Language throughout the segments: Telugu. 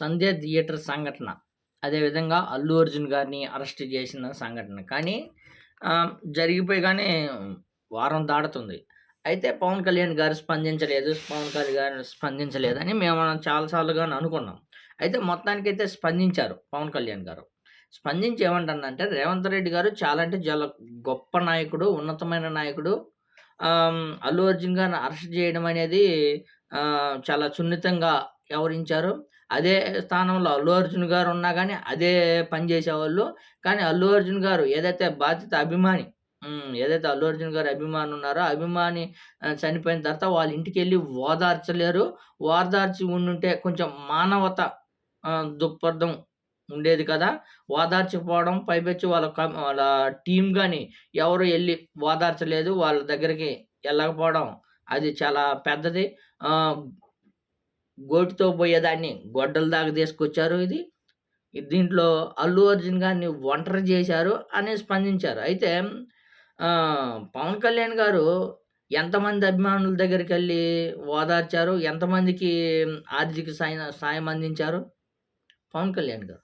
సంధ్య థియేటర్ సంఘటన. అదేవిధంగా అల్లు అర్జున్ గారిని అరెస్ట్ చేసిన సంఘటన. కానీ జరిగిపోయిగానే వారం దాటుతుంది. అయితే పవన్ కళ్యాణ్ గారు స్పందించలేదు. పవన్ కళ్యాణ్ గారు స్పందించలేదని మేము చాలాసార్లుగా అనుకున్నాం. అయితే మొత్తానికి అయితే స్పందించారు పవన్ కళ్యాణ్ గారు. స్పందించి ఏమంటానంటే రేవంత్ రెడ్డి గారు చాలా అంటే చాలా గొప్ప నాయకుడు ఉన్నతమైన నాయకుడు. అల్లు అర్జున్ గారిని అరెస్ట్ చేయడం అనేది చాలా సున్నితంగా వ్యవహరించారు. అదే స్థానంలో అల్లు అర్జున్ గారు ఉన్నా కానీ అదే పని చేసేవాళ్ళు. కానీ అల్లు అర్జున్ గారు ఏదైతే బాధ్యత అభిమాని ఏదైతే అల్లు అర్జున్ గారు అభిమాని ఉన్నారో అభిమాని చనిపోయిన తర్వాత వాళ్ళ ఇంటికి వెళ్ళి ఓదార్చలేరు. ఓదార్చి ఉండుంటే కొంచెం మానవత దుప్పర్థం ఉండేది కదా. ఓదార్చిపోవడం పైపెచ్చి వాళ్ళ వాళ్ళ టీం కానీ ఎవరు వెళ్ళి ఓదార్చలేదు. వాళ్ళ దగ్గరికి వెళ్ళకపోవడం అది చాలా పెద్దది. గోటితో పోయేదాన్ని గొడ్డల దాకా తీసుకొచ్చారు ఇది. దీంట్లో అల్లు అర్జున్ గారిని ఒంటరి చేశారు అని స్పందించారు. అయితే పవన్ కళ్యాణ్ గారు ఎంతమంది అభిమానుల దగ్గరికి వెళ్ళి ఓదార్చారు? ఎంతమందికి ఆర్థిక సాయం సాయం అందించారు? పవన్ కళ్యాణ్ గారు.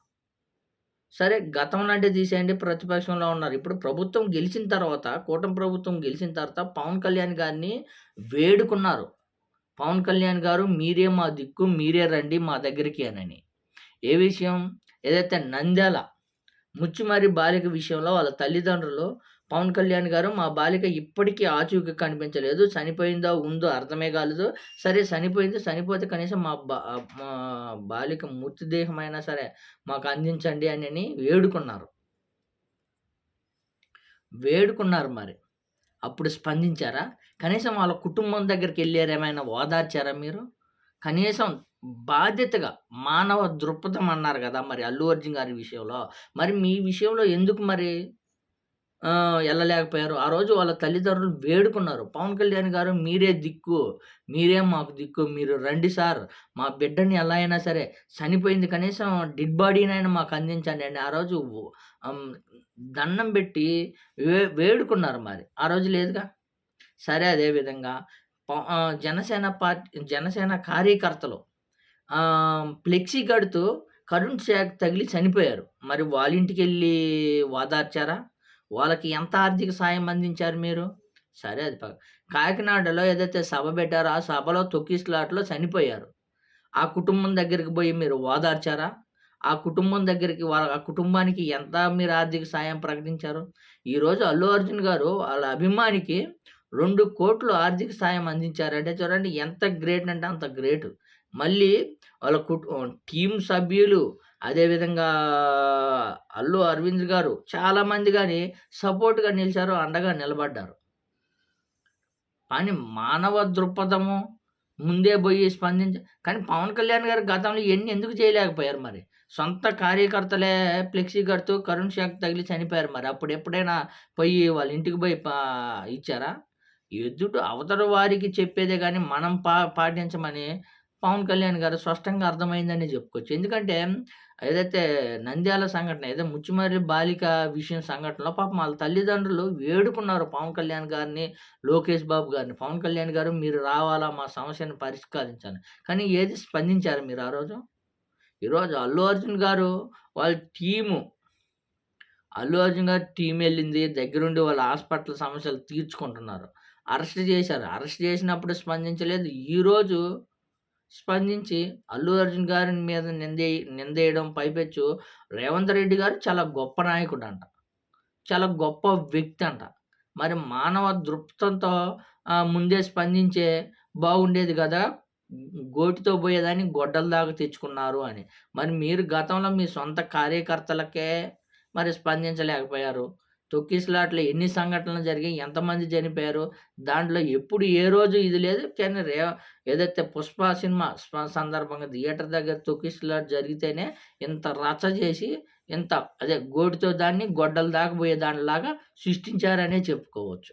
సరే గతం అంటే తీసేయండి ప్రతిపక్షంలో ఉన్నారు. ఇప్పుడు ప్రభుత్వం గెలిచిన తర్వాత కూటమి ప్రభుత్వం గెలిచిన తర్వాత పవన్ కళ్యాణ్ గారిని వేడుకున్నారు. పవన్ కళ్యాణ్ గారు మీరే మా దిక్కు మీరే రండి మా దగ్గరికి అనని. ఏ విషయం? ఏదైతే నంద్యాల ముచ్చుమారి బాలిక విషయంలో వాళ్ళ తల్లిదండ్రులు పవన్ కళ్యాణ్ గారు మా బాలిక ఇప్పటికీ ఆచూకీ కనిపించలేదు. చనిపోయిందో ఉందో అర్థమే కాలేదు. సరే చనిపోయింది చనిపోతే కనీసం మా బా మా బాలిక మృతదేహమైనా సరే మాకు అందించండి అని అని వేడుకున్నారు. వేడుకున్నారు మరి. అప్పుడు స్పందించారా? కనీసం వాళ్ళ కుటుంబం దగ్గరికి వెళ్ళారు ఏమైనా ఓదార్చారా మీరు? కనీసం బాధ్యతగా మానవ దృక్పథం అన్నారు కదా మరి అల్లు అర్జున్ గారి విషయంలో. మరి మీ విషయంలో ఎందుకు మరి వెళ్ళలేకపోయారు ఆ రోజు వాళ్ళ తల్లిదండ్రులు వేడుకున్నారు. పవన్ కళ్యాణ్ గారు మీరే దిక్కు మీరే మాకు దిక్కు మీరు రండి సార్. మా బిడ్డని ఎలా అయినా సరే చనిపోయింది కనీసం డెడ్ బాడీనైనా మాకు అందించండి అని ఆ రోజు దండం పెట్టి వే వేడుకున్నారు మరి. ఆ రోజు లేదుగా? సరే అదేవిధంగా ప- జనసేన పార్టీ జనసేన కార్యకర్తలు ఫ్లెక్సీ కడుతూ కరుణ్ షాక్ తగిలి చనిపోయారు. మరి వాళ్ళ ఇంటికి వెళ్ళి వాదార్చారా? వాళ్ళకి ఎంత ఆర్థిక సాయం అందించారు మీరు? సరే అది కాకినాడలో ఏదైతే సభ పెట్టారో ఆ సభలో తొక్కిస్లాట్లో చనిపోయారు. ఆ కుటుంబం దగ్గరికి పోయి మీరు ఓదార్చారా? ఆ కుటుంబం దగ్గరికి వాళ్ళ ఆ కుటుంబానికి ఎంత మీరు ఆర్థిక సాయం ప్రకటించారు? ఈరోజు అల్లు అర్జున్ గారు వాళ్ళ అభిమానికి రెండు కోట్లు ఆర్థిక సాయం అందించారంటే చూడండి ఎంత గ్రేట్ అంటే అంత గ్రేట్. మళ్ళీ వాళ్ళ కుటు టీం సభ్యులు అదేవిధంగా అల్లు అరవింద్ గారు చాలామంది కానీ సపోర్ట్గా నిలిచారు అండగా నిలబడ్డారు. కానీ మానవ దృక్పథము ముందే పోయి స్పందించ కానీ పవన్ కళ్యాణ్ గారు గతంలో ఇవన్నీ ఎందుకు చేయలేకపోయారు మరి? సొంత కార్యకర్తలే ఫ్లెక్సీ కడుతూ కరుణ్ షాక్ తగిలి చనిపోయారు మరి. అప్పుడు ఎప్పుడైనా పోయి వాళ్ళ ఇంటికి పోయి ఇచ్చారా? ఎదుటి అవతల వారికి చెప్పేదే కానీ మనం పా పాటించమని పవన్ కళ్యాణ్ గారు స్పష్టంగా అర్థమైందని చెప్పుకోవచ్చు. ఎందుకంటే ఏదైతే నంద్యాల సంఘటన ఏదో ముచ్చిమర్రి బాలిక విషయం సంఘటనలో పాపం వాళ్ళ తల్లిదండ్రులు వేడుకున్నారు పవన్ కళ్యాణ్ గారిని లోకేష్ బాబు గారిని. పవన్ కళ్యాణ్ గారు మీరు రావాలా? మా సమస్యను పరిష్కరించాలి కానీ ఏది స్పందించారు మీరు ఆ రోజు? ఈరోజు అల్లు అర్జున్ గారు వాళ్ళ టీము అల్లు అర్జున్ గారు టీం వెళ్ళింది దగ్గరుండి వాళ్ళ హాస్పిటల్ సమస్యలు తీర్చుకుంటున్నారు. అరెస్ట్ చేశారు. అరెస్ట్ చేసినప్పుడు స్పందించలేదు. ఈరోజు స్పందించి అల్లు అర్జున్ గారి మీద నిందే నిందేయడం పైపెచ్చు రేవంత్ రెడ్డి గారు చాలా గొప్ప నాయకుడు అంట చాలా గొప్ప వ్యక్తి అంట. మరి మానవ దృక్పథంతో ముందే స్పందించే బాగుండేది కదా. గోటితో పోయేదాన్ని గొడ్డల దాకా తెచ్చుకున్నారు అని. మరి మీరు గతంలో మీ సొంత కార్యకర్తలకే మరి స్పందించలేకపోయారు. తొక్కిసలాట్లో ఎన్ని సంఘటనలు జరిగాయి ఎంతమంది చనిపోయారు దాంట్లో ఎప్పుడు ఏ రోజు ఇది లేదు. కానీ రే ఏదైతే పుష్ప సినిమా సందర్భంగా థియేటర్ దగ్గర తొక్కిసలాట జరిగితేనే ఇంత రచ్చ చేసి ఇంత అదే గోటితో దాన్ని గొడ్డలు దాకా పోయే దానిలాగా సృష్టించారనే చెప్పుకోవచ్చు.